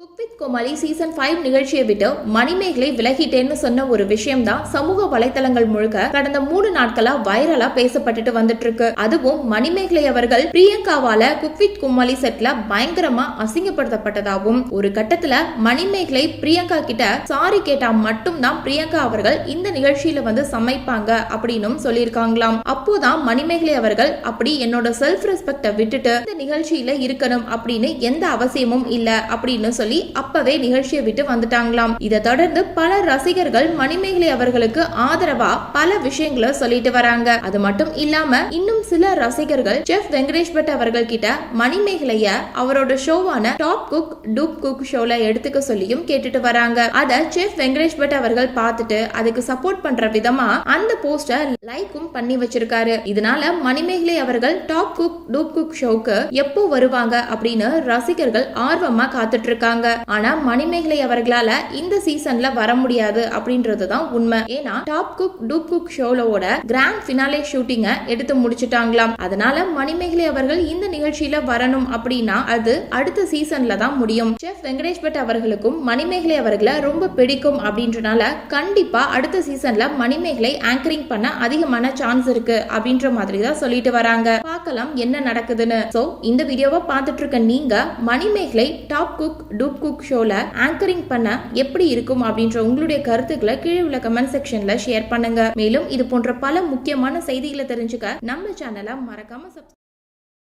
Cook with Comali season five நிகழ்ச்சியை விட்டு மணிமேகலை விலகிட்டேன்னு சொன்ன ஒரு விஷயம் தான் சமூக வலைத்தளங்கள் முழுக்க கடந்த மூணு நாட்களா வைரலா பேசப்பட்டுட்டு வந்துட்டு இருக்கு அதுவும் மணிமேகலை அவர்கள் பிரியங்காவால குக் வித் கோமாளி செட்ல பயங்கரமா அசிங்கப்படுத்தப்பட்டதாகவும் ஒரு கட்டத்துல மணிமேகலை பிரியங்கா கிட்ட சாரி கேட்டா மட்டும்தான் பிரியங்கா அவர்கள் இந்த நிகழ்ச்சியில வந்து சமைப்பாங்க அப்படின்னும் சொல்லியிருக்காங்களாம். அப்போதான் மணிமேகலை அவர்கள் அப்படி என்னோட செல்ஃப் ரெஸ்பெக்ட விட்டுட்டு இந்த நிகழ்ச்சியில இருக்கணும் அப்படின்னு எந்த அவசியமும் இல்ல அப்படின்னு சொல்லி அப்பவே நிகழ்ச்சியை விட்டு வந்துட்டாங்களாம். இதை தொடர்ந்து பல ரசிகர்கள் மணிமேகலை அவர்களுக்கு ஆதரவா பல விஷயங்களை சொல்லிட்டு வராங்க. அது மட்டும் இல்லாம இன்னும் சில ரசிகர்கள் செஃப் வெங்கடேஷ் பட் அவர்கள் கிட்ட மணிமேகலைய அவரோட ஷோவான டாப் குக் டூப் குக் ஷோல எடுத்துக்க சொல்லியும் கேட்டுட்டு வராங்க. அத செஃப் வெங்கடேஷ் பட் அவர்கள் பார்த்துட்டு அதுக்கு சப்போர்ட் பண்ற விதமா அந்த போஸ்டர் லைக்கும் பண்ணி வச்சிருக்காரு. இதனால மணிமேகலை அவர்கள் டாப் குக் டூப் குக் ஷோக்கு எப்போ வருவாங்க அப்படின்னு ரசிகர்கள் ஆர்வமா காத்துட்டு இருக்காங்க. ஆனா மணிமேகலை அவர்களால இந்த சீசன்ல வர முடியாது அப்படின்றது தான் உண்மை. ஏன்னா டாப் குக் டூப் குக் ஷோலோட கிராண்ட் ஃபினாலே ஷூட்டிங்க எடுத்து முடிச்சுட்டாங்களாம். அதனால மணிமேகலை அவர்கள் இந்த நிகழ்ச்சியில வரணும் அப்படின்னா அது அடுத்த சீசன்ல தான் முடியும். செஃப் வெங்கடேஷ் பட் அவர்களுக்கும் மணிமேகலை அவர்களை ரொம்ப பிடிக்கும் அப்படின்றனால கண்டிப்பா அடுத்த சீசன்ல மணிமேகலை ஆங்கரிங் பண்ண அதிகமான சான்ஸ் இருக்கு அப்படின்ற மாதிரி தான் சொல்லிட்டு வராங்க. பார்க்கலாம் என்ன நடக்குதுன்னு. ஸோ இந்த வீடியோவை பார்த்துட்டு இருக்க நீங்க Manimegalai top cook dupe cook ஷோல ஆங்கரிங் பண்ண எப்படி இருக்கும் அப்படின்ற உங்களுடைய கருத்துக்களை கீழே உள்ள கமெண்ட் செக்ஷன்ல ஷேர் பண்ணுங்க. மேலும் இது போன்ற பல முக்கியமான செய்திகளை தெரிஞ்சுக்க நம்ம சேனலை மறக்காம சப்ஸ்கிரைப்